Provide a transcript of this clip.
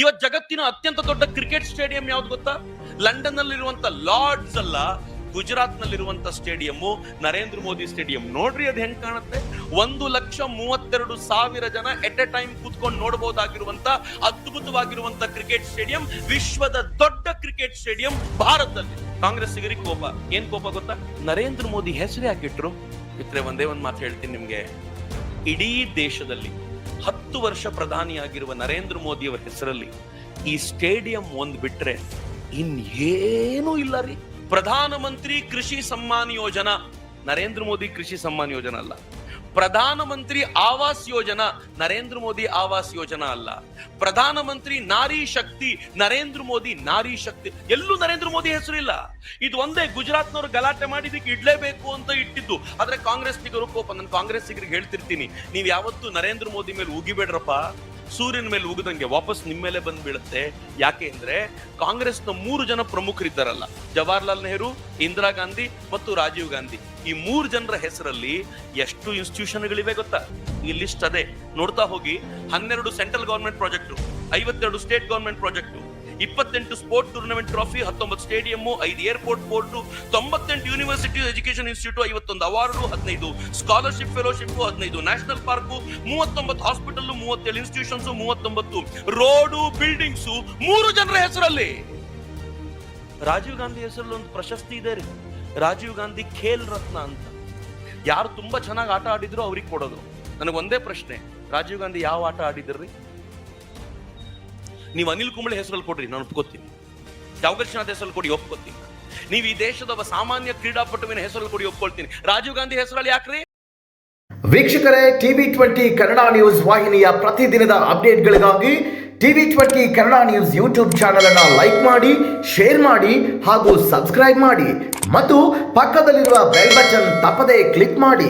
ಇವತ್ತು ಜಗತ್ತಿನ ಅತ್ಯಂತ ದೊಡ್ಡ ಕ್ರಿಕೆಟ್ ಸ್ಟೇಡಿಯಂ ಯಾವ್ದು ಗೊತ್ತಾ? ಲಂಡನ್ ನಲ್ಲಿರುವಂತ ಲಾರ್ಡ್ಸ್ ಅಲ್ಲ ಗುಜರಾತ್ ನಲ್ಲಿರುವಂತ ಸ್ಟೇಡಿಯಂ ನರೇಂದ್ರ ಮೋದಿ ಸ್ಟೇಡಿಯಂ. ನೋಡ್ರಿ ಅದು ಹೆಂಗ್ ಕಾಣುತ್ತೆ? ಒಂದು ಲಕ್ಷ ಮೂವತ್ತೆರಡು ಸಾವಿರ ಜನ ಎಟ್ ಎ ಟೈಮ್ ಕೂತ್ಕೊಂಡು ನೋಡಬಹುದಾಗಿರುವಂತ ಅದ್ಭುತವಾಗಿರುವಂತ ಕ್ರಿಕೆಟ್ ಸ್ಟೇಡಿಯಂ, ವಿಶ್ವದ ದೊಡ್ಡ ಕ್ರಿಕೆಟ್ ಸ್ಟೇಡಿಯಂ ಭಾರತದಲ್ಲಿ. ಕಾಂಗ್ರೆಸ್ಸಿಗರಿಗೆ ಕೋಪ? ಏನ್ ಕೋಪ ಗೊತ್ತಾ? ನರೇಂದ್ರ ಮೋದಿ ಹೆಸರು ಹಾಕಿಟ್ರು. ಇತ್ರೆ ಒಂದೇ ಒಂದ್ ಮಾತು ಹೇಳ್ತೀನಿ ನಿಮ್ಗೆ. ಇಡೀ ದೇಶದಲ್ಲಿ ಹತ್ತು ವರ್ಷ ಪ್ರಧಾನಿಯಾಗಿರುವ ನರೇಂದ್ರ ಮೋದಿ ಅವರ ಹೆಸರಲ್ಲಿ ಈ ಸ್ಟೇಡಿಯಂ ಒಂದ್ ಬಿಟ್ರೆ ಇನ್ನೇನೂ ಇಲ್ಲ ರೀ. ಪ್ರಧಾನಮಂತ್ರಿ ಕೃಷಿ ಸಮ್ಮಾನ್ ಯೋಜನಾ. ನರೇಂದ್ರ ಮೋದಿ ಕೃಷಿ ಸಮ್ಮಾನ್ ಯೋಜನಾ ಅಲ್ಲ. ಪ್ರಧಾನಮಂತ್ರಿ ಆವಾಸ್ ಯೋಜನಾ, ನರೇಂದ್ರ ಮೋದಿ ಆವಾಸ್ ಯೋಜನಾ ಅಲ್ಲ. ಪ್ರಧಾನಮಂತ್ರಿ ನಾರಿ ಶಕ್ತಿ, ನರೇಂದ್ರ ಮೋದಿ ನಾರಿ ಶಕ್ತಿ. ಎಲ್ಲೂ ನರೇಂದ್ರ ಮೋದಿ ಹೆಸರಿಲ್ಲ. ಇದು ಒಂದೇ ಗುಜರಾತ್ನವರು ಗಲಾಟೆ ಮಾಡಿ ಇದಕ್ಕೆ ಇಡ್ಲೇಬೇಕು ಅಂತ ಇಟ್ಟಿದ್ದು. ಆದ್ರೆ ಕಾಂಗ್ರೆಸ್ನಿಗರು ಕೋಪ, ನಾನು ಕಾಂಗ್ರೆಸ್ಸಿಗರಿಗೆ ಹೇಳ್ತಿರ್ತೀನಿ. ನೀವು ಯಾವತ್ತೂ ನರೇಂದ್ರ ಮೋದಿ ಮೇಲೆ ಉಗಿಬೇಡ್ರಪ್ಪ. ಸೂರ್ಯನ ಮೇಲೆ ಉಗಿದಂಗೆ ವಾಪಸ್ ನಿಮ್ಮ ಮೇಲೆ ಬಂದ್ ಬೀಳುತ್ತೆ. ಯಾಕೆ ಅಂದ್ರೆ ಕಾಂಗ್ರೆಸ್ನ ಮೂರು ಜನ ಪ್ರಮುಖರಿದ್ದಾರಲ್ಲ. ಜವಾಹರ್ಲಾಲ್ ನೆಹರು, ಇಂದಿರಾ ಗಾಂಧಿ ಮತ್ತು ರಾಜೀವ್ ಗಾಂಧಿ. ಈ ಮೂರು ಜನರ ಹೆಸರಲ್ಲಿ ಎಷ್ಟು ಇನ್ಸ್ಟಿಟ್ಯೂಷನ್ಗಳಿವೆ ಗೊತ್ತಾ? ಈ ಲಿಸ್ಟ್ ಅದೇ. ನೋಡ್ತಾ ಹೋಗಿ, ಹನ್ನೆರಡು ಸೆಂಟ್ರಲ್ ಗವರ್ಮೆಂಟ್ ಪ್ರಾಜೆಕ್ಟ್, ಐವತ್ತೆರಡು ಸ್ಟೇಟ್ ಗವರ್ಮೆಂಟ್ ಪ್ರಾಜೆಕ್ಟ್ ಇಪ್ಪತ್ತೆಂಟು ಸ್ಪೋರ್ಟ್ ಟೂರ್ನಮೆಂಟ್ ಟ್ರಾಫಿ, ಹತ್ತೊಂಬತ್ತು ಸ್ಟೇಡಿಯಂ ಐದು ಏರ್ಪೋರ್ಟ್ ಪೋರ್ಟು ತೊಂಬತ್ತೆಂಟು ಯೂನಿವರ್ಸಿಟಿ ಎಜುಕೇಶನ್ ಇನ್ಸ್ಟಿಟ್ಯೂಟ್, ಐವತ್ತೊಂದು ಅವಾರ್ಡು ಹದಿನೈದು ಸ್ಕಾಲರ್ಶಿಪ್ ಫೆಲೋಶಿಪ್ ಹದಿನೈದು ನ್ಯಾಷನಲ್ ಪಾರ್ಕು, ಮೂವತ್ತೊಂಬತ್ತು ಹಾಸ್ಪಿಟಲ್ ಮೂವತ್ತೇಳು ಇನ್ಸ್ಟಿಟ್ಯೂಷನ್ಸ್, ಮೂವತ್ತೊಂಬತ್ತು ರೋಡು ಬಿಲ್ಡಿಂಗ್ಸ್, ಮೂರು ಜನರ ಹೆಸರಲ್ಲಿ. ರಾಜೀವ್ ಗಾಂಧಿ ಹೆಸರಲ್ಲಿ ಒಂದು ಪ್ರಶಸ್ತಿ ಇದೆ ರೀ. ರಾಜೀವ್ ಗಾಂಧಿ ಖೇಲ್ ರತ್ನ ಅಂತ. ಯಾರು ತುಂಬಾ ಚೆನ್ನಾಗಿ ಆಟ ಆಡಿದ್ರು ಅವ್ರಿಗೆ ಕೊಡೋದು. ನನಗೆ ಒಂದೇ ಪ್ರಶ್ನೆ, ರಾಜೀವ್ ಗಾಂಧಿ ಯಾವ ಆಟ ಆಡಿದ್ರಿ? ನೀವು ಅನಿಲ್ ಕುಂಬಳೆ ಹೆಸರಲ್ಲಿ ಕೊಡ್ರಿ, ನಾನು ಒಪ್ಕೋತೀನಿ. ಚಾವಕೃಷ್ಣನಾಥ್ ಹೆಸರಲ್ಲಿ ಕೊಡಿ, ಒಪ್ಕೋತೀನಿ. ನೀವು ಈ ದೇಶದ ಒಬ್ಬ ಸಾಮಾನ್ಯ ಕ್ರೀಡಾಪಟುವಿನ ಹೆಸರಲ್ಲಿ ಕೊಡಿ, ಒಪ್ಕೊಳ್ತೀನಿ. ರಾಜೀವ್ ಗಾಂಧಿ ಹೆಸರಲ್ಲಿ ಯಾಕ್ರಿ? ವೀಕ್ಷಕರೇ, ಟಿವಿ ಟ್ವೆಂಟಿ ಕನ್ನಡ ನ್ಯೂಸ್ ವಾಹಿನಿಯ ಪ್ರತಿದಿನದ ಅಪ್ಡೇಟ್ಗಳಿಗಾಗಿ TV twenty Kannada news YouTube channel ಅನ್ನು ಲೈಕ್ ಮಾಡಿ, ಶೇರ್ ಮಾಡಿ ಹಾಗೂ ಸಬ್ಸ್ಕ್ರೈಬ್ ಮಾಡಿ. ಮತ್ತು ಪಕ್ಕದಲ್ಲಿರುವ ಬೆಲ್ ಬಟನ್ ತಪ್ಪದೇ ಕ್ಲಿಕ್ ಮಾಡಿ.